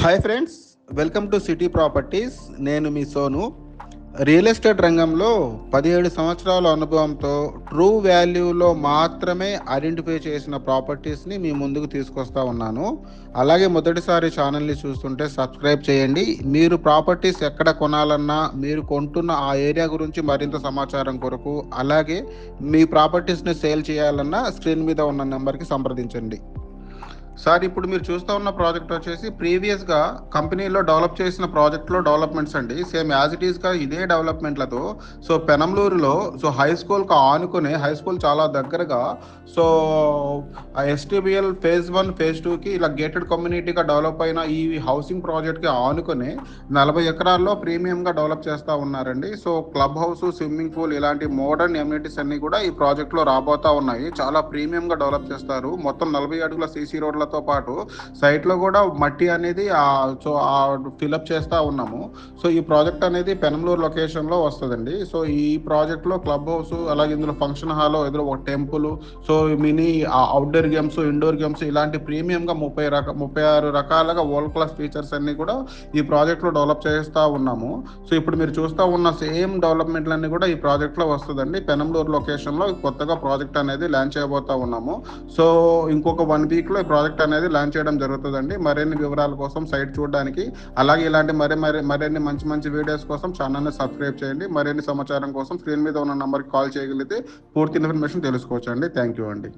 Hi friends welcome to city properties నేను మీ Sonu. Real estate రంగంలో పదిహేడు సంవత్సరాల అనుభవంతో ట్రూ వాల్యూలో మాత్రమే ఐడెంటిఫై చేసిన ప్రాపర్టీస్ని మీ ముందుకు తీసుకొస్తా ఉన్నాను. అలాగే మొదటిసారి ఛానల్ని చూస్తుంటే సబ్స్క్రైబ్ చేయండి. మీరు ప్రాపర్టీస్ ఎక్కడ కొనాలన్నా మీరు కొంటున్న ఆ ఏరియా గురించి మరింత సమాచారం కొరకు అలాగే మీ ప్రాపర్టీస్ని సేల్ చేయాలన్నా స్క్రీన్ మీద ఉన్న నెంబర్కి సంప్రదించండి. సార్ ఇప్పుడు మీరు చూస్తూ ఉన్న ప్రాజెక్ట్ వచ్చేసి ప్రీవియస్గా కంపెనీలో డెవలప్ చేసిన ప్రాజెక్ట్లో డెవలప్మెంట్స్ అండి. సేమ్ యాజ్ ఇట్ ఈస్గా ఇదే డెవలప్మెంట్లతో. సో పెనంలూరులో సో హై స్కూల్కు ఆనుకునే హై స్కూల్ చాలా దగ్గరగా so STBL phase one phase టూకి ఇలా గేటెడ్ కమ్యూనిటీగా డెవలప్ అయిన ఈ హౌసింగ్ ప్రాజెక్ట్కి ఆనుకుని నలభై ఎకరాల్లో ప్రీమియంగా డెవలప్ చేస్తా ఉన్నారండి. So club house swimming pool ఇలాంటి మోడర్న్ ఎమ్యూనిటీస్ అన్ని కూడా ఈ ప్రాజెక్ట్లో రాబోతా ఉన్నాయి. చాలా ప్రీమియంగా డెవలప్ చేస్తారు. మొత్తం నలభై అడుగుల సీసీ రోడ్లతో పాటు సైట్లో కూడా మట్టి అనేది సో ఫిలప్ చేస్తూ ఉన్నాము. సో ఈ ప్రాజెక్ట్ అనేది పెనంలూరు లొకేషన్లో వస్తుందండి. సో ఈ ప్రాజెక్ట్లో క్లబ్ హౌస్ అలాగే ఇందులో ఫంక్షన్ హాల్ ఇందులో ఒక temple so mini outdoor games indoor games ఇలాంటి ప్రీమియంగా ముప్పై రక ముప్పై ఆరు రకాలుగా వరల్డ్ క్లాస్ ఫీచర్స్ అన్ని కూడా ఈ ప్రాజెక్ట్లో డెవలప్ చేస్తూ ఉన్నాము. సో ఇప్పుడు మీరు చూస్తూ ఉన్న సేమ్ డెవలప్మెంట్లన్నీ కూడా ఈ ప్రాజెక్ట్లో వస్తుందండి. పెనంలూరు లొకేషన్లో కొత్తగా ప్రాజెక్ట్ అనేది లాంచ్ చేయబోతా ఉన్నాము. సో ఇంకొక వన్ వీక్లో ఈ ప్రాజెక్ట్ అనేది లాంచ్ చేయడం జరుగుతుందండి. మరిన్ని వివరాల కోసం సైట్ చూడడానికి. అలాగే ఇలాంటి మరి మరి మరిన్ని మంచి మంచి వీడియోస్ కోసం ఛానల్ని సబ్స్క్రైబ్ చేయండి. మరిన్ని సమాచారం కోసం స్క్రీన్ మీద ఉన్న నంబర్కి కాల్ చేయగలిగితే పూర్తి ఇన్ఫర్మేషన్ తెలుసుకోవచ్చు అండి థ్యాంక్ యూ అండి.